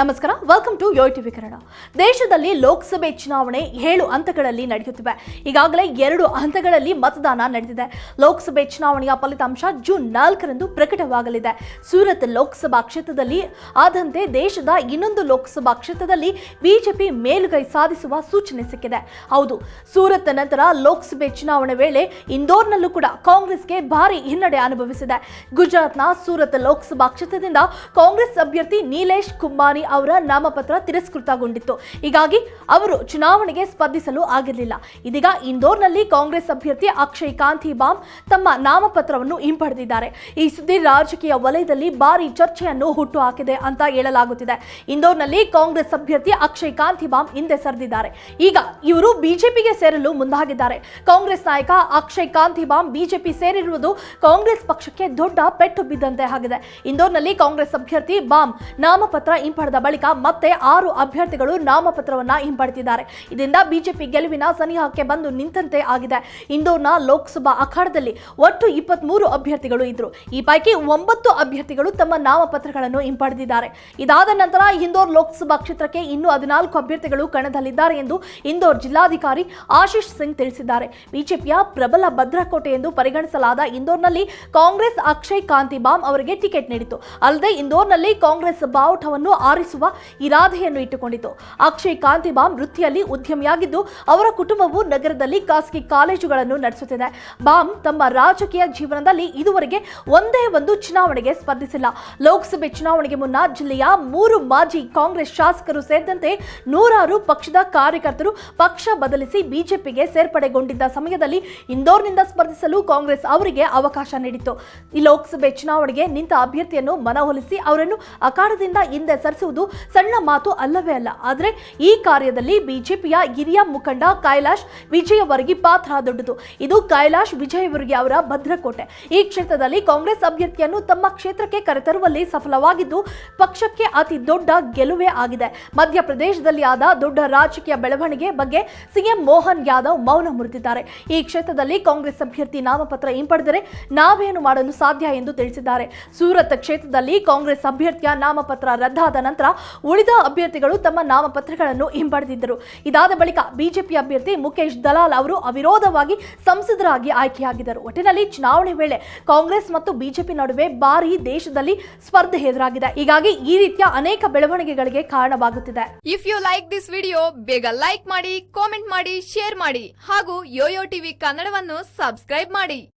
ನಮಸ್ಕಾರ welcome to Yo TV Kannada. ದೇಶದಲ್ಲಿ ಲೋಕಸಭೆ ಚುನಾವಣೆ ಏಳು ಹಂತಗಳಲ್ಲಿ ನಡೆಯುತ್ತಿವೆ. ಈಗಾಗಲೇ ಎರಡು ಹಂತಗಳಲ್ಲಿ ಮತದಾನ ನಡೆದಿದೆ. ಲೋಕಸಭೆ ಚುನಾವಣೆಯ ಫಲಿತಾಂಶ ಜೂನ್ ನಾಲ್ಕರಂದು ಪ್ರಕಟವಾಗಲಿದೆ. ಸೂರತ್ ಲೋಕಸಭಾ ಕ್ಷೇತ್ರದಲ್ಲಿ, ಆದಂತೆ ದೇಶದ ಇನ್ನೊಂದು ಲೋಕಸಭಾ ಕ್ಷೇತ್ರದಲ್ಲಿ ಬಿಜೆಪಿ ಮೇಲುಗೈ ಸಾಧಿಸುವ ಸೂಚನೆ ಸಿಕ್ಕಿದೆ. ಹೌದು, ಸೂರತ್ ನಂತರ ಲೋಕಸಭೆ ಚುನಾವಣೆ ವೇಳೆ ಇಂದೋರ್ನಲ್ಲೂ ಕೂಡ ಕಾಂಗ್ರೆಸ್ಗೆ ಭಾರಿ ಹಿನ್ನಡೆ ಅನುಭವಿಸಿದೆ. ಗುಜರಾತ್ನ ಸೂರತ್ ಲೋಕಸಭಾ ಕ್ಷೇತ್ರದಿಂದ ಕಾಂಗ್ರೆಸ್ ಅಭ್ಯರ್ಥಿ ನೀಲೇಶ್ ಕುಂಬಾನಿ ಅವರ ನಾಮಪತ್ರ ತಿರಸ್ಕೃತಗೊಂಡಿತ್ತು. ಹೀಗಾಗಿ ಅವರು ಚುನಾವಣೆಗೆ ಸ್ಪರ್ಧಿಸಲು ಆಗಿರಲಿಲ್ಲ. ಇದೀಗ ಇಂದೋರ್ನಲ್ಲಿ ಕಾಂಗ್ರೆಸ್ ಅಭ್ಯರ್ಥಿ ಅಕ್ಷಯ್ ಕಾಂತಿ ಬಾಮ್ ತಮ್ಮ ನಾಮಪತ್ರವನ್ನು ಹಿಂಪಡೆದಿದ್ದಾರೆ. ಈ ಸುದ್ದಿ ರಾಜಕೀಯ ವಲಯದಲ್ಲಿ ಭಾರಿ ಚರ್ಚೆಯನ್ನು ಹುಟ್ಟು ಹಾಕಿದೆ ಅಂತ ಹೇಳಲಾಗುತ್ತಿದೆ. ಇಂದೋರ್ನಲ್ಲಿ ಕಾಂಗ್ರೆಸ್ ಅಭ್ಯರ್ಥಿ ಅಕ್ಷಯ್ ಕಾಂತಿ ಬಾಮ್ ಹಿಂದೆ ಸರಿದಿದ್ದಾರೆ. ಈಗ ಇವರು ಬಿಜೆಪಿಗೆ ಸೇರಲು ಮುಂದಾಗಿದ್ದಾರೆ. ಕಾಂಗ್ರೆಸ್ ನಾಯಕ ಅಕ್ಷಯ್ ಕಾಂತಿ ಬಾಮ್ ಬಿಜೆಪಿ ಸೇರಿರುವುದು ಕಾಂಗ್ರೆಸ್ ಪಕ್ಷಕ್ಕೆ ದೊಡ್ಡ ಪೆಟ್ಟು ಬಿದ್ದಂತೆ ಆಗಿದೆ. ಇಂದೋರ್ನಲ್ಲಿ ಕಾಂಗ್ರೆಸ್ ಅಭ್ಯರ್ಥಿ ಬಾಮ್ ನಾಮಪತ್ರ ಹಿಂಪಡೆದ ಬಳಿಕ ಮತ್ತೆ ಆರು ಅಭ್ಯರ್ಥಿಗಳು ನಾಮಪತ್ರವನ್ನ ಹಿಂಪಡೆದಿದ್ದಾರೆ. ಇದರಿಂದ ಬಿಜೆಪಿ ಗೆಲುವಿನ ಸನಿಹಕ್ಕೆ ಬಂದು ನಿಂತಂತೆ ಆಗಿದೆ. ಇಂದೋರ್ನ ಲೋಕಸಭಾ ಅಖಾಡದಲ್ಲಿ ಒಟ್ಟು ಇಪ್ಪತ್ಮೂರು ಅಭ್ಯರ್ಥಿಗಳು ಇದ್ರು. ಈ ಪೈಕಿ ಒಂಬತ್ತು ಅಭ್ಯರ್ಥಿಗಳು ತಮ್ಮ ನಾಮಪತ್ರಗಳನ್ನು ಹಿಂಪಡೆದಿದ್ದಾರೆ. ಇದಾದ ನಂತರ ಇಂದೋರ್ ಲೋಕಸಭಾ ಕ್ಷೇತ್ರಕ್ಕೆ ಇನ್ನೂ ಹದಿನಾಲ್ಕು ಅಭ್ಯರ್ಥಿಗಳು ಕಣದಲ್ಲಿದ್ದಾರೆ ಎಂದು ಇಂದೋರ್ ಜಿಲ್ಲಾಧಿಕಾರಿ ಆಶೀಶ್ ಸಿಂಗ್ ತಿಳಿಸಿದ್ದಾರೆ. ಬಿಜೆಪಿಯ ಪ್ರಬಲ ಭದ್ರಕೋಟೆ ಎಂದು ಪರಿಗಣಿಸಲಾದ ಇಂದೋರ್ನಲ್ಲಿ ಕಾಂಗ್ರೆಸ್ ಅಕ್ಷಯ್ ಕಾಂತಿ ಬಾಮ್ ಅವರಿಗೆ ಟಿಕೆಟ್ ನೀಡಿತು ಅಲ್ಲದೆ ಇಂದೋರ್ನಲ್ಲಿ ಕಾಂಗ್ರೆಸ್ ಬಾವುಟವನ್ನು ಆರಿಸುವ ಇರಾದೆಯನ್ನು ಇಟ್ಟುಕೊಂಡಿತು. ಅಕ್ಷಯ್ ಕಾಂತಿ ಬಾಂಬ್ ವೃತ್ತಿಯಲ್ಲಿ ಉದ್ಯಮಿಯಾಗಿದ್ದು, ಅವರ ಕುಟುಂಬವು ನಗರದಲ್ಲಿ ಖಾಸಗಿ ಕಾಲೇಜುಗಳನ್ನು ನಡೆಸುತ್ತಿದೆ. ಬಾಮ್ ತಮ್ಮ ರಾಜಕೀಯ ಜೀವನದಲ್ಲಿ ಇದುವರೆಗೆ ಒಂದೇ ಒಂದು ಚುನಾವಣೆಗೆ ಸ್ಪರ್ಧಿಸಿಲ್ಲ. ಲೋಕಸಭೆ ಚುನಾವಣೆಗೆ ಮುನ್ನ ಜಿಲ್ಲೆಯ ಮೂರು ಮಾಜಿ ಕಾಂಗ್ರೆಸ್ ಶಾಸಕರು ಸೇರಿದಂತೆ ನೂರಾರು ಪಕ್ಷದ ಕಾರ್ಯಕರ್ತರು ಪಕ್ಷ ಬದಲಿಸಿ ಬಿಜೆಪಿಗೆ ಸೇರ್ಪಡೆಗೊಂಡಿದ್ದ ಸಮಯದಲ್ಲಿ ಇಂದೋರ್ನಿಂದ ಸ್ಪರ್ಧಿಸಲು ಕಾಂಗ್ರೆಸ್ ಅವರಿಗೆ ಅವಕಾಶ ನೀಡಿತ್ತು. ಈ ಲೋಕಸಭೆ ಚುನಾವಣೆಗೆ ನಿಂತ ಅಭ್ಯರ್ಥಿಯನ್ನು ಮನವೊಲಿಸಿ ಅವರನ್ನು ಅಖಾಡದಿಂದ ಹಿಂದೆ ಸರಿಸುವುದು ಸಣ್ಣ ಮಾತು ಅಲ್ಲವೇ ಅಲ್ಲ. ಆದರೆ ಈ ಕಾರ್ಯದಲ್ಲಿ ಬಿಜೆಪಿಯ ಹಿರಿಯ ಮುಖಂಡ ಕೈಲಾಶ್ ವಿಜಯವರ್ಗಿ ಪಾತ್ರ ದೊಡ್ಡದು. ಇದು ಕೈಲಾಶ್ ವಿಜಯವರ್ಗಿ ಅವರ ಭದ್ರಕೋಟೆ. ಈ ಕ್ಷೇತ್ರದಲ್ಲಿ ಕಾಂಗ್ರೆಸ್ ಅಭ್ಯರ್ಥಿಯನ್ನು ತಮ್ಮ ಕ್ಷೇತ್ರಕ್ಕೆ ಕರೆತರುವಲ್ಲಿ ಸಫಲವಾಗಿದ್ದು, ಪಕ್ಷಕ್ಕೆ ಅತಿ ದೊಡ್ಡ ಗೆಲುವೇ ಆಗಿದೆ. ಮಧ್ಯಪ್ರದೇಶದಲ್ಲಿ ಆದ ದೊಡ್ಡ ರಾಜಕೀಯ ಬೆಳವಣಿಗೆ ಬಗ್ಗೆ ಸಿಎಂ ಮೋಹನ್ ಯಾದವ್ ಮೌನ ಮುರಿದಿದ್ದಾರೆ. ಈ ಕ್ಷೇತ್ರದಲ್ಲಿ ಕಾಂಗ್ರೆಸ್ ಅಭ್ಯರ್ಥಿ ನಾಮಪತ್ರ ಹಿಂಪಡೆದರೆ ನಾವೇನು ಮಾಡಲು ಸಾಧ್ಯ ಎಂದು ತಿಳಿಸಿದ್ದಾರೆ. ಸೂರತ್ ಕ್ಷೇತ್ರದಲ್ಲಿ ಕಾಂಗ್ರೆಸ್ ಅಭ್ಯರ್ಥಿಯ ನಾಮಪತ್ರ ರದ್ದಾದ ನಂತರ ಉಳಿದ ಅಭ್ಯರ್ಥಿಗಳು ತಮ್ಮ ನಾಮಪತ್ರಗಳನ್ನು ಹಿಂಪಡೆದಿದ್ದರು. ಇದಾದ ಬಳಿಕ ಬಿಜೆಪಿ ಅಭ್ಯರ್ಥಿ ಮುಖೇಶ್ ದಲಾಲ್ ಅವರು ಅವಿರೋಧವಾಗಿ ಸಂಸದರಾಗಿ ಆಯ್ಕೆಯಾಗಿದ್ದರು. ಒಟ್ಟಿನಲ್ಲಿ ಚುನಾವಣೆ ವೇಳೆ ಕಾಂಗ್ರೆಸ್ ಮತ್ತು ಬಿಜೆಪಿ ನಡುವೆ ಭಾರಿ ದೇಶದಲ್ಲಿ ಸ್ಪರ್ಧೆ ಎದುರಾಗಿದೆ. ಹೀಗಾಗಿ ಈ ರೀತಿಯ ಅನೇಕ ಬೆಳವಣಿಗೆಗಳಿಗೆ ಕಾರಣವಾಗುತ್ತಿದೆ. If you like this video ಬೇಗ ಲೈಕ್ ಮಾಡಿ ಕಾಮೆಂಟ್ ಮಾಡಿ ಶೇರ್ ಮಾಡಿ ಹಾಗೂ ಯೋಯೋ ಟಿವಿ ಕನ್ನಡವನ್ನು ಸಬ್ಸ್ಕ್ರೈಬ್ ಮಾಡಿ.